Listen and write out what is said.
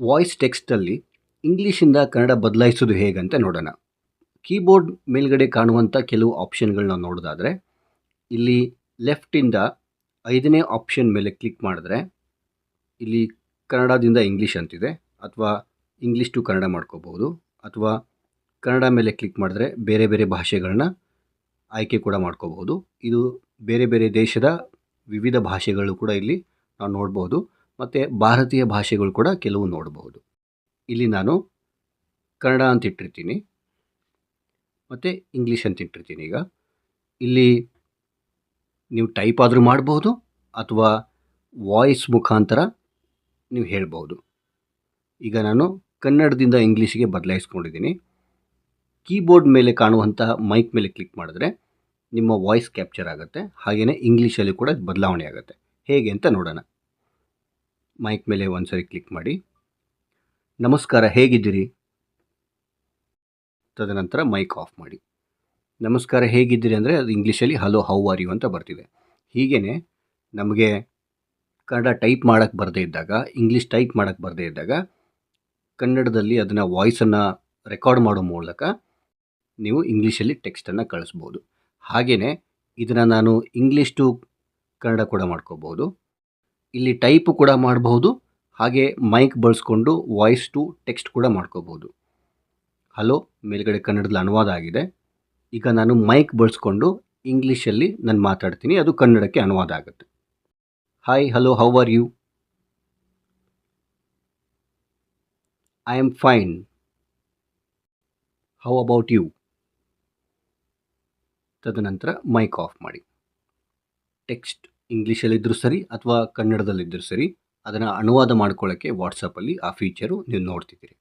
Voice ಟೆಕ್ಸ್ಟಲ್ಲಿ ಇಂಗ್ಲೀಷಿಂದ Kannada ಬದಲಾಯಿಸೋದು ಹೇಗಂತ ನೋಡೋಣ. Keyboard ಮೇಲ್ಗಡೆ ಕಾಣುವಂಥ ಕೆಲವು ಆಪ್ಷನ್ಗಳನ್ನ ನೋಡೋದಾದರೆ, ಇಲ್ಲಿ ಲೆಫ್ಟಿಂದ ಐದನೇ ಆಪ್ಷನ್ ಮೇಲೆ ಕ್ಲಿಕ್ ಮಾಡಿದ್ರೆ, ಇಲ್ಲಿ ಕನ್ನಡದಿಂದ ಇಂಗ್ಲೀಷ್ ಅಂತಿದೆ, ಅಥವಾ ಇಂಗ್ಲೀಷ್ ಟು ಕನ್ನಡ ಮಾಡ್ಕೋಬಹುದು ಅಥವಾ ಕನ್ನಡ ಮೇಲೆ ಕ್ಲಿಕ್ ಮಾಡಿದ್ರೆ ಬೇರೆ ಬೇರೆ ಭಾಷೆಗಳನ್ನ ಆಯ್ಕೆ ಕೂಡ ಮಾಡ್ಕೋಬಹುದು ಇದು ಬೇರೆ ಬೇರೆ ದೇಶದ ವಿವಿಧ ಭಾಷೆಗಳು ಕೂಡ ಇಲ್ಲಿ ನಾವು ನೋಡ್ಬೋದು. ಮತ್ತು ಭಾರತೀಯ ಭಾಷೆಗಳು ಕೂಡ ಕೆಲವು ನೋಡಬಹುದು. ಇಲ್ಲಿ ನಾನು ಕನ್ನಡ ಅಂತ ಇಟ್ಟಿರ್ತೀನಿ. ಮತ್ತು ಇಂಗ್ಲೀಷ್ ಅಂತ ಇಟ್ಟಿರ್ತೀನಿ ಈಗ. ಇಲ್ಲಿ ನೀವು ಟೈಪ್ ಆದರೂ ಮಾಡಬಹುದು ಅಥವಾ ವಾಯ್ಸ್ ಮುಖಾಂತರ ನೀವು ಹೇಳ್ಬೋದು ಈಗ ನಾನು ಕನ್ನಡದಿಂದ ಇಂಗ್ಲೀಷಿಗೆ ಬದಲಾಯಿಸ್ಕೊಂಡಿದ್ದೀನಿ. ಕೀಬೋರ್ಡ್ ಮೇಲೆ ಕಾಣುವಂತಹ ಮೈಕ್ ಮೇಲೆ ಕ್ಲಿಕ್ ಮಾಡಿದ್ರೆ ನಿಮ್ಮ ವಾಯ್ಸ್ ಕ್ಯಾಪ್ಚರ್ ಆಗುತ್ತೆ. ಹಾಗೆಯೇ ಇಂಗ್ಲೀಷಲ್ಲಿ ಕೂಡ ಬದಲಾವಣೆ ಆಗುತ್ತೆ. ಹೇಗೆ ಅಂತ ನೋಡೋಣ. ಮೈಕ್ ಮೇಲೆ ಒಂದು ಸರಿ ಕ್ಲಿಕ್ ಮಾಡಿ. ನಮಸ್ಕಾರ, ಹೇಗಿದ್ದೀರಿ? ತದನಂತರ ಮೈಕ್ ಆಫ್ ಮಾಡಿ. ನಮಸ್ಕಾರ, ಹೇಗಿದ್ದೀರಿ ಅಂದರೆ ಅದು ಇಂಗ್ಲೀಷಲ್ಲಿ ಹಲೋ, ಹೌ ಆರ್ ಯು ಅಂತ ಬರ್ತಿದೆ. ಹೀಗೇ ನಮಗೆ ಕನ್ನಡ ಟೈಪ್ ಮಾಡೋಕ್ಕೆ ಬರದೇ ಇದ್ದಾಗ, ಇಂಗ್ಲೀಷ್ ಟೈಪ್ ಮಾಡೋಕ್ಕೆ ಬರದೇ ಇದ್ದಾಗ, ಕನ್ನಡದಲ್ಲಿ ಅದನ್ನು ವಾಯ್ಸನ್ನು ರೆಕಾರ್ಡ್ ಮಾಡೋ ಮೂಲಕ ನೀವು ಇಂಗ್ಲೀಷಲ್ಲಿ ಟೆಕ್ಸ್ಟನ್ನು ಕಳಿಸ್ಬೋದು. ಹಾಗೆಯೇ ಇದನ್ನು ನಾನು ಇಂಗ್ಲೀಷ್ ಟು ಕನ್ನಡ ಕೂಡ ಮಾಡ್ಕೋಬೋದು ಇಲ್ಲಿ ಟೈಪು ಕೂಡ ಮಾಡಬಹುದು, ಹಾಗೆ ಮೈಕ್ ಬಳಸ್ಕೊಂಡು ವಾಯ್ಸ್ ಟು ಟೆಕ್ಸ್ಟ್ ಕೂಡ ಮಾಡ್ಕೋಬೋದು ಹಲೋ, ಮೇಲ್ಗಡೆ ಕನ್ನಡದಲ್ಲಿ ಅನುವಾದ ಆಗಿದೆ. ಈಗ ನಾನು ಮೈಕ್ ಬಳಸ್ಕೊಂಡು ಇಂಗ್ಲೀಷಲ್ಲಿ ನಾನು ಮಾತಾಡ್ತೀನಿ, ಅದು ಕನ್ನಡಕ್ಕೆ ಅನುವಾದ ಆಗುತ್ತೆ. Hi hello how are you I am fine how about you ತದನಂತರ ಮೈಕ್ ಆಫ್ ಮಾಡಿ. ಟೆಕ್ಸ್ಟ್. ಇಂಗ್ಲೀಷಲ್ಲಿದ್ದರೂ ಸರಿ ಅಥವಾ ಕನ್ನಡದಲ್ಲಿದ್ದರೂ ಸರಿ ಅದನ್ನು ಅನುವಾದ ಮಾಡ್ಕೊಳ್ಳೋಕ್ಕೆ ವಾಟ್ಸಪ್ಪಲ್ಲಿ ಆ ಫೀಚರು ನೀವು ನೋಡ್ತಿದ್ದೀರಿ.